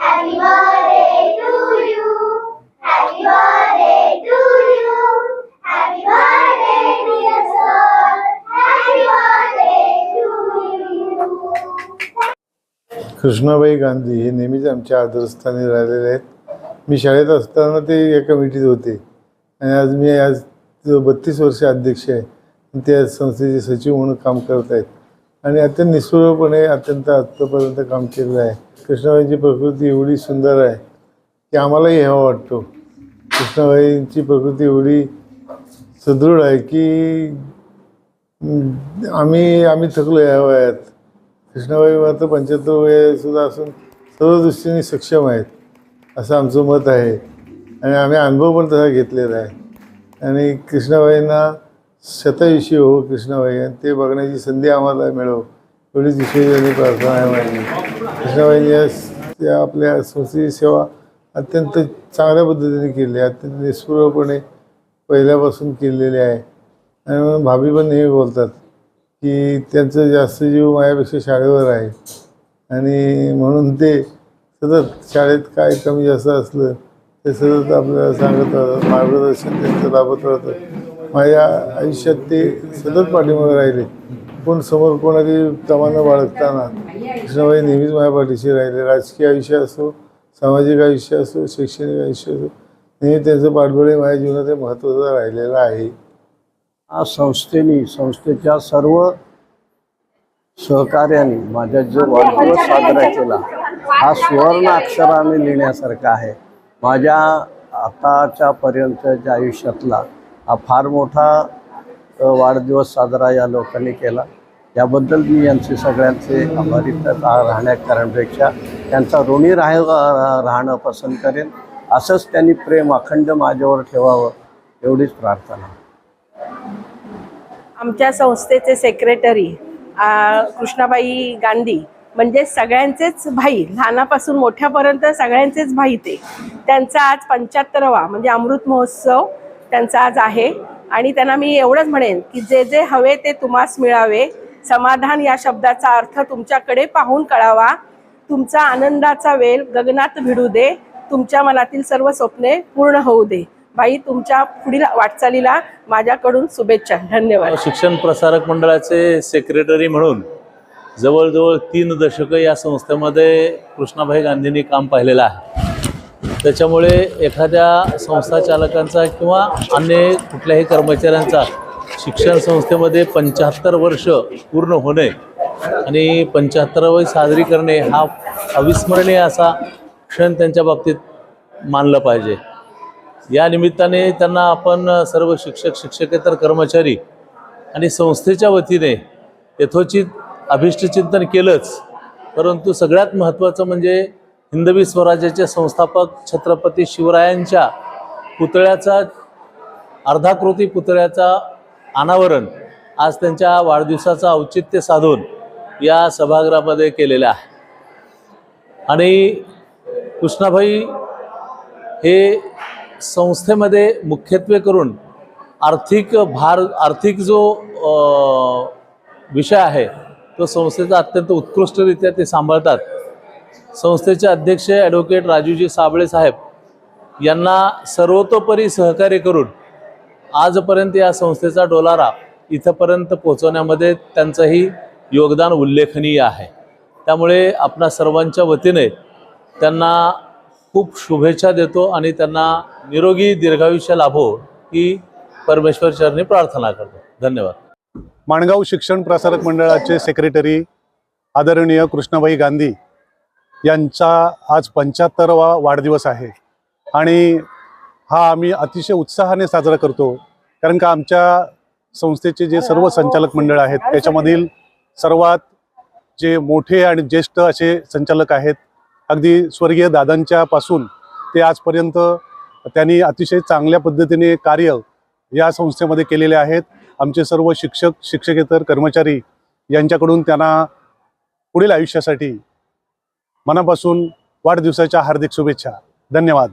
Happy birthday to you. Happy birthday to you. Happy birthday, dear sir. Happy birthday to you. Krishnabai Gandhi हे नेहमीच आमच्या आदरस्थानी राहिलेले आहेत मी शाळेत असताना ते या कमिटीत होते आणि आज मी आज बत्तीस वर्ष अध्यक्ष आहे ते आज संस्थेचे सचिव म्हणून काम करत आहेत आणि अत्यंत निस्पृहपणे अत्यंत आत्तापर्यंत काम केलेलं आहे. कृष्णाबाईंची प्रकृती एवढी सुंदर आहे की आम्हालाही हवा वाटतो. कृष्णाबाईंची प्रकृती एवढी सुदृढ आहे की आम्ही आम्ही थकलो या वयात. कृष्णाबाई मात्र पंच्याहत्तर वयसुद्धा असून सर्व दृष्टीने सक्षम आहेत असं आमचं मत आहे. आणि आम्ही अनुभव पण तसा घेतलेला आहे. आणि कृष्णाबाईंना शतयुषी हो कृष्णाबाई आणि ते बघण्याची संधी आम्हाला मिळो. एवढीच विशेष प्रार्थना आहे माझी. कृष्णाबाईंनी या त्या आपल्या संस्थेची सेवा अत्यंत चांगल्या पद्धतीने केली आहे. अत्यंत निष्पूर्वपणे पहिल्यापासून केलेली आहे. आणि म्हणून भाभी पण नेहमी बोलतात की त्यांचं जास्त जीव माझ्यापेक्षा शाळेवर आहे. आणि म्हणून ते सतत शाळेत काय कमी जास्त असलं ते सतत आपल्याला सांगत राहतात मार्गदर्शन त्यांचं लाभत राहतं. माझ्या आयुष्यात ते सतत पाठीमागे राहिले. पण समोर कोणाची तमानं बाळगताना. कृष्णाबाई नेहमीच माझ्या पाठीशी राहिले. राजकीय आयुष्य असो सामाजिक आयुष्य असो शैक्षणिक आयुष्य असो नेहमी त्यांचं पाठबळ माझ्या जीवनात हे महत्त्वाचं राहिलेलं आहे. आज संस्थेने संस्थेच्या सर्व सहकार्याने माझ्या जो वाढदिवस साजरा केला हा सुवर्ण अक्षराने लिहिण्यासारखा आहे. माझ्या आताच्या पर्यंतच्या आयुष्यातला हा फार मोठा वाढदिवस साजरा या लोकांनी केला. याबद्दल मी यांचे सगळ्यांचे आभारी राहण्या करण्यापेक्षा त्यांचा ऋणी राह राहणं पसंत करेन. असंच त्यांनी प्रेम अखंड माझ्यावर ठेवावं एवढीच प्रार्थना. आमच्या संस्थेचे सेक्रेटरी कृष्णाबाई गांधी म्हणजे सगळ्यांचेच भाई लहानापासून मोठ्यापर्यंत सगळ्यांचेच भाई ते. त्यांचा आज पंच्याहत्तरवा म्हणजे अमृत महोत्सव त्यांचा आज आहे. आणि त्यांना मी एवढंच म्हणेन की जे जे हवे ते तुम्हास मिळावे. समाधान या शब्दाचा अर्थ तुमच्याकडे पाहून कळावा. तुमचा आनंदाचा वेल गगनात भिडू दे. तुमच्या मनातील सर्व स्वप्ने पूर्ण होऊ दे. बाई तुमच्या पुढील वाटचालीला माझ्याकडून शुभेच्छा. धन्यवाद. शिक्षण प्रसारक मंडळाचे सेक्रेटरी म्हणून जवळजवळ तीन दशकं या संस्थेमध्ये कृष्णाभाई गांधींनी काम पाहिलेलं आहे. त्याच्यामुळे एखाद्या संस्था चालकांचा किंवा अन्य कुठल्याही कर्मचाऱ्यांचा शिक्षण संस्थेमध्ये पंच्याहत्तर वर्ष पूर्ण होणे आणि पंच्याहत्तरावे साजरी करणे हा अविस्मरणीय असा क्षण त्यांच्या बाबतीत मानलं पाहिजे. या निमित्ताने त्यांना आपण सर्व शिक्षक शिक्षकेतर कर्मचारी आणि संस्थेच्या वतीने यथोचित अभिष्टचिंतन केलंच. परंतु सगळ्यात महत्त्वाचं म्हणजे हिंदवी स्वराज्याचे संस्थापक छत्रपती शिवरायांच्या पुतळ्याचा अर्धाकृती पुतळ्याचा अनावरण आज त्यांच्या वाढदिवसाचं औचित्य साधून या सभागृहामध्ये केलेलं आहे. आणि कृष्णाभाई हे संस्थेमध्ये मुख्यत्वे करून आर्थिक भार आर्थिक जो विषय आहे तो संस्थेचा अत्यंत उत्कृष्टरित्या ते सांभाळतात. संस्थेचे अध्यक्ष ॲडव्होकेट राजूजी साबळे साहेब यांना सर्वतोपरी सहकार्य करून आजपर्यंत या संस्थेचा डोलारा इथंपर्यंत पोहोचवण्यामध्ये त्यांचंही योगदान उल्लेखनीय आहे. त्यामुळे आपणा सर्वांच्या वतीने त्यांना खूप शुभेच्छा देतो आणि त्यांना निरोगी दीर्घायुष्य लाभो ही परमेश्वर चरणी प्रार्थना करतो. धन्यवाद. माणगाव शिक्षण प्रसारक मंडळाचे सेक्रेटरी आदरणीय कृष्णाबाई गांधी यांचा आज पंच्याहत्तरवा वाढदिवस आहे. आणि हा आम्ही अतिशय उत्साहाने साजरा करतो. कारण का आमच्या संस्थेचे जे सर्व संचालक मंडळ आहेत त्याच्यामधील सर्वात जे मोठे आणि ज्येष्ठ असे संचालक आहेत अगदी स्वर्गीय दादांच्या पासून ते आजपर्यंत त्यांनी अतिशय चांगल्या पद्धतीने कार्य या संस्थेमध्ये केलेले आहेत. आमचे सर्व शिक्षक शिक्षकेतर कर्मचारी यांच्याकडून त्यांना पुढील आयुष्यासाठी मनापासून वाढदिवसाच्या हार्दिक शुभेच्छा. धन्यवाद.